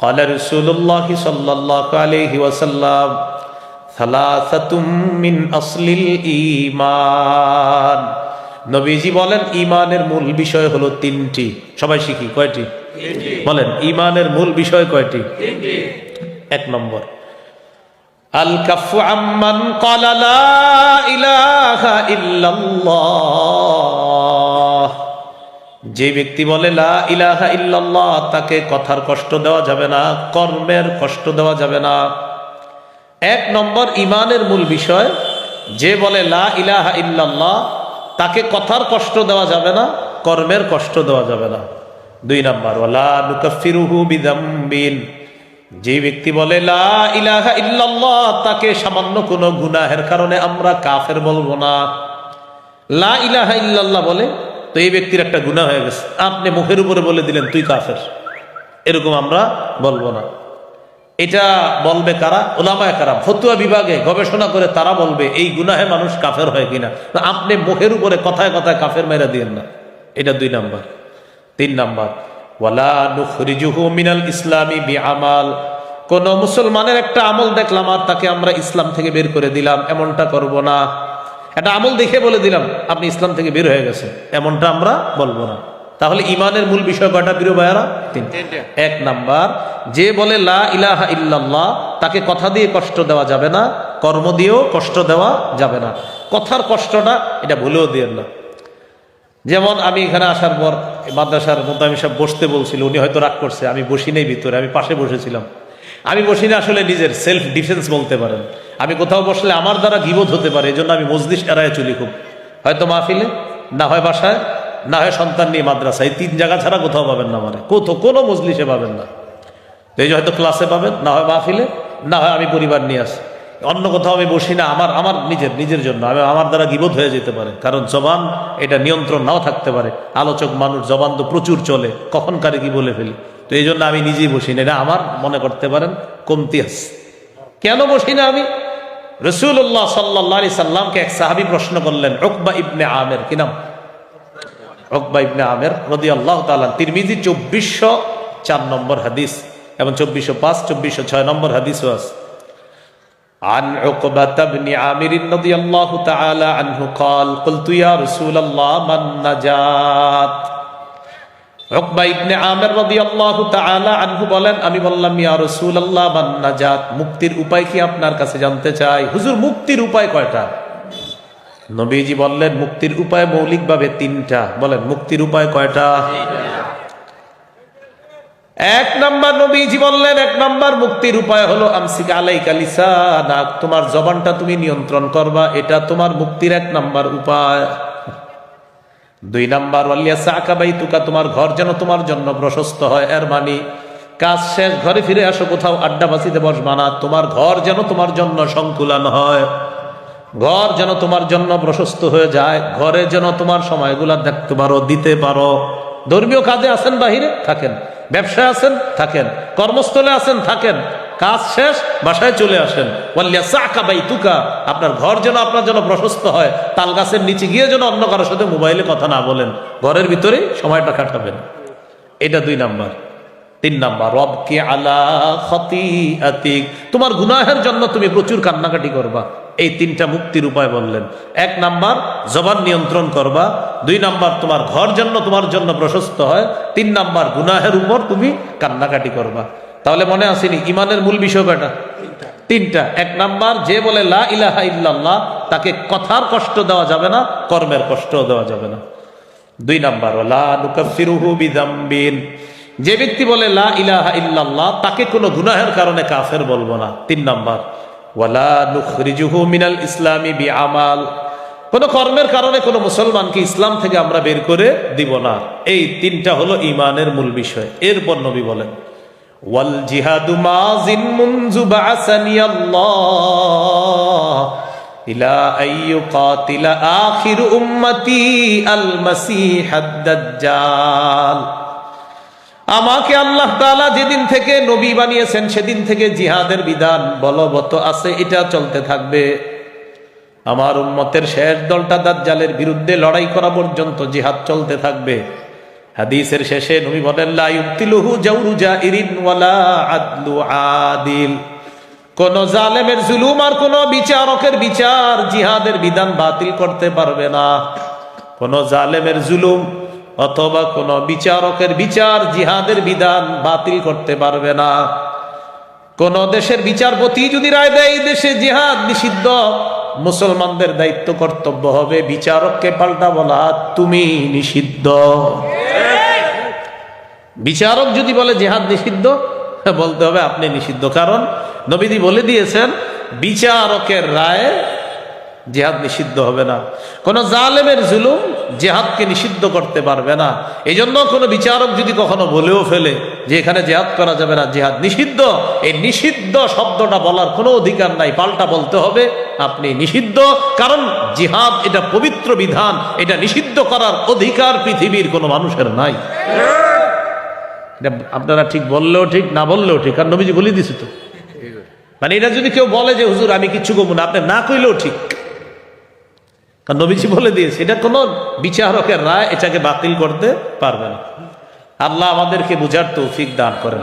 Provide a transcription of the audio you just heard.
قال رسول الله صلى الله عليه وسلم ثلاثة من أصل الإيمان নবীজি বলেন ইমানের মূল বিষয় হলো তিনটি সবাই শিখি কয়টি বলেন ইমানের মূল বিষয় কয়টি এক নম্বর আল কাফু আম্মান ক্বালা লা ইলাহা ইল্লাল্লাহ যে ব্যক্তি বলে, লা ইলাহা ইল্লাল্লাহ তাকে কথার কষ্ট দেওয়া যাবে না, কর্মের কষ্ট দেওয়া যাবে না। এক নম্বর ইমানের মূল বিষয়, যে বলে, লা ইলাহা ইল্লাল্লাহ তাকে কথার কষ্ট দেওয়া যাবে না, কর্মের কষ্ট দেওয়া যাবে না। দুই নম্বর, ওয়ালা নুকাফিরুহু বিদাম্বিন যে ব্যক্তি বলে, লা ইলাহা ইল্লাল্লাহ তাকে সামান্য কোনো গুনাহের কারণে আমরা কাফের বলব না। লা ইলাহা ইল্লাল্লাহ বলে তো এই ব্যক্তির একটা গুনাহ হয়ে গেছে। আপনি মুখের উপরে বলে দিলেন, তুই কাফের। এরকম আমরা বলব না। এটা বলবে কারা? ওলামায় কারা ফতুয়া বিভাগে গবেষণা করে তারা বলবে, এই গুনাহে মানুষ কাফের হয় কিনা? আপনি মুখের উপরে কথায় কথায় কাফের মেরা দিয়েন না। এটা দুই নাম্বার। তিন নাম্বার, ওয়ালা মিনাল ইসলামী আমাল কোন মুসলমানের একটা আমল দেখলাম আর তাকে আমরা ইসলাম থেকে বের করে দিলাম, এমনটা করব না। একটা আমল দেখে বলে দিলাম আপনি ইসলাম থেকে বের হয়ে গেছে এমনটা আমরা বলব না। তাহলে ইমানের মূল বিষয় কয়টা প্রিয় ভাইয়ারা? তিন এক নাম্বার যে বলে লা ইলাহা ইল্লাল্লাহ তাকে কথা দিয়ে কষ্ট দেওয়া যাবে না কর্ম দিয়েও কষ্ট দেওয়া যাবে না। কথার কষ্টটা এটা ভুলেও দিয়েন না। যেমন আমি এখানে আসার পর মাদ্রাসার মতো আমি সব বসতে বলছিল উনি হয়তো রাগ করছে আমি বসি নেই ভিতরে আমি পাশে বসেছিলাম। আমি বসি না আসলে নিজের সেলফ ডিফেন্স বলতে পারেন। আমি কোথাও বসলে আমার দ্বারা গিবোধ হতে পারে, এই জন্য আমি মজলিস এড়ায় চলি খুব। হয়তো মাহফিলে, না হয় বাসায়, না হয় সন্তান নিয়ে মাদ্রাসা এই তিন জায়গা ছাড়া কোথাও পাবেন না মানে কোথাও, কোনো মজলিসে পাবেন না। এই যে হয়তো ক্লাসে পাবেন, না হয় মাহফিলে, না হয় আমি পরিবার নিয়ে আসি। অন্য কোথাও আমি বসি না, আমার আমার নিজের নিজের জন্য। আমি, আমার দ্বারা গিবোধ হয়ে যেতে পারে। কারণ জবান, এটা নিয়ন্ত্রণ নাও থাকতে পারে। আলোচক মানুষ, জবান তো প্রচুর চলে। কখন কারে কি বলে ফেলি? তো এই জন্য আমি নিজেই বসি না। এটা আমার মনে করতে পারেন, কমতি আছে। কেন বসি না আমি? রসুল্লাহ সাল্লাহ সাল্লামকে এক সাহাবি প্রশ্ন করলেন ওকবা ইবনে আমের, কি নাম? রকবা ইবনে আমের রদি আল্লাহ তালান তিরমিজি চব্বিশশো চার নম্বর হাদিস এবং চব্বিশশো পাঁচ, চব্বিশশো ছয় নম্বর হাদিসও আছে। عن عقبة بن عامر رضي الله تعالى عنه قال قلت يا رسول الله من نجات উকবা ইবনে আমের রাদিয়াল্লাহু তাআলা আনহু বলেন আমি বললাম ইয়া রাসূলুল্লাহ মান নাজাত মুক্তির উপায় কি আপনার কাছে জানতে চাই হুজুর মুক্তির উপায় কয়টা নবীজি বললেন মুক্তির উপায় মৌলিকভাবে তিনটা বলেন মুক্তির উপায় কয়টা এক নাম্বার নবীজি বললেন, এক নাম্বার মুক্তির উপায় হলো আমসিক আলাইকা লিসানাক, তোমার জবানটা তুমি নিয়ন্ত্রণ করবা, এটা তোমার মুক্তির এক নাম্বার উপায়। দুই নাম্বার, ওয়ালিয়া ওয়ালিয়াসাকাবাই তুকা তোমার ঘর যেন তোমার জন্য প্রশস্ত হয়। এর মানি, কাজ শেষ, ঘরে ফিরে আসো কোথাও, আড্ডা বাসিতে বসবা না, তোমার ঘর যেন তোমার জন্য সংকুলান হয়। ঘর যেন তোমার জন্য প্রশস্ত হয়ে যায়, ঘরে যেন তোমার সময়গুলা দেখতে পারো, দিতে পারো। ধর্মীয় কাজে আছেন বাহিরে, থাকেন। ব্যবসায় আছেন, থাকেন। কর্মস্থলে আছেন, থাকেন। কাজ শেষ, বাসায় চলে আসেন। তুকা আপনার ঘর যেন আপনার জন্য প্রশস্ত হয় তাল গাছের নিচে গিয়ে যেন অন্য কারোর সাথে মোবাইলে কথা না বলেন। ঘরের ভিতরে সময়টা কাটাবেন। এটা দুই নাম্বার। তিন নাম্বার, রবকে আলা খতি তোমার গুনাহের জন্য তুমি প্রচুর কান্নাকাটি করবা। এই তিনটা মুক্তির উপায় বললেন। এক নাম্বার জবান নিয়ন্ত্রণ করবা। দুই নাম্বার তোমার ঘর জন্য তোমার জন্য প্রশস্ত হয়। তিন নাম্বার গুনাহের উপর তুমি কান্নাকাটি করবা। তাহলে মনে আসেনি ইমানের মূল বিষয় কয়টা? তিনটা। এক নাম্বার যে বলে লা ইলাহা ইল্লাল্লাহ তাকে কথার কষ্ট দেওয়া যাবে না কর্মের কষ্ট দেওয়া যাবে না। দুই নাম্বার লা নুকাফিরুহু বিদাম্বিন যে ব্যক্তি বলে লা ইলাহা ইল্লাল্লাহ তাকে কোনো গুনাহের কারণে কাফের বলব না। তিন নাম্বার ওয়ালা মিনাল ইসলামি বি আমাল কোন কর্মের কারণে কোনো মুসলমানকে ইসলাম থেকে আমরা বের করে দিব না। এই তিনটা হলো ইমানের মূল বিষয়। এরপর নবী বলেন, ওয়াল জিহাদু মাজিন ইলা আইয়ু কাতিলা আখির উম্মতি আল মাসিহ দাজ্জাল। আমাকে আল্লাহ তাআলা যেদিন থেকে নবী বানিয়েছেন, সেদিন থেকে জিহাদের বিধান বলবৎ আছে, এটা চলতে থাকবে। আমার উম্মতের শেষ দলটা দাজ্জালের বিরুদ্ধে লড়াই করা পর্যন্ত জিহাদ চলতে থাকবে। হাদিসের শেষে নবী বলেন, লা ইউবতিলুহু জাওরু জাইরিন ওয়ালা আদলু আদিল। কোন জালেমের জুলুম আর কোন বিচারকের বিচার জিহাদের বিধান বাতিল করতে পারবে না। কোন জালেমের জুলুম অথবা কোন বিচারকের বিচার জিহাদের বিধান বাতিল করতে পারবে না। কোন দেশের বিচারপতি যদি রায় দেয় দেশে জিহাদ নিষিদ্ধ, মুসলমানদের দায়িত্ব কর্তব্য হবে বিচারককে পাল্টা বলা, তুমি নিষিদ্ধ। বিচারক যদি বলে জেহাদ নিষিদ্ধ, বলতে হবে আপনি নিষিদ্ধ। কারণ নবীদি বলে দিয়েছেন, বিচারকের রায় জেহাদ নিষিদ্ধ হবে না। কোন জালেমের জুলুম জেহাদকে নিষিদ্ধ করতে পারবে না। এই জন্য কোনো বিচারক যদি কখনো বলেও ফেলে যে এখানে জেহাদ করা যাবে না, জেহাদ নিষিদ্ধ, এই নিষিদ্ধ শব্দটা বলার কোনো অধিকার নাই। পাল্টা বলতে হবে, আপনি নিষিদ্ধ, কারণ জিহাদ এটা পবিত্র বিধান, এটা নিষিদ্ধ করার অধিকার পৃথিবীর কোনো মানুষের নাই। আপনারা ঠিক বললেও ঠিক, না বললেও ঠিক কারণ নবীজি বলে দিছে তো। মানে এটা যদি কেউ বলে যে, হুজুর, আমি কিচ্ছু কমু না। আপনি না কইলেও ঠিক। কারণ নবীজি বলে দিয়েছে, এটা কোনো বিচারকের রায়, এটাকে বাতিল করতে পারবে না। আল্লাহ আমাদেরকে বুঝার তৌফিক দান করেন।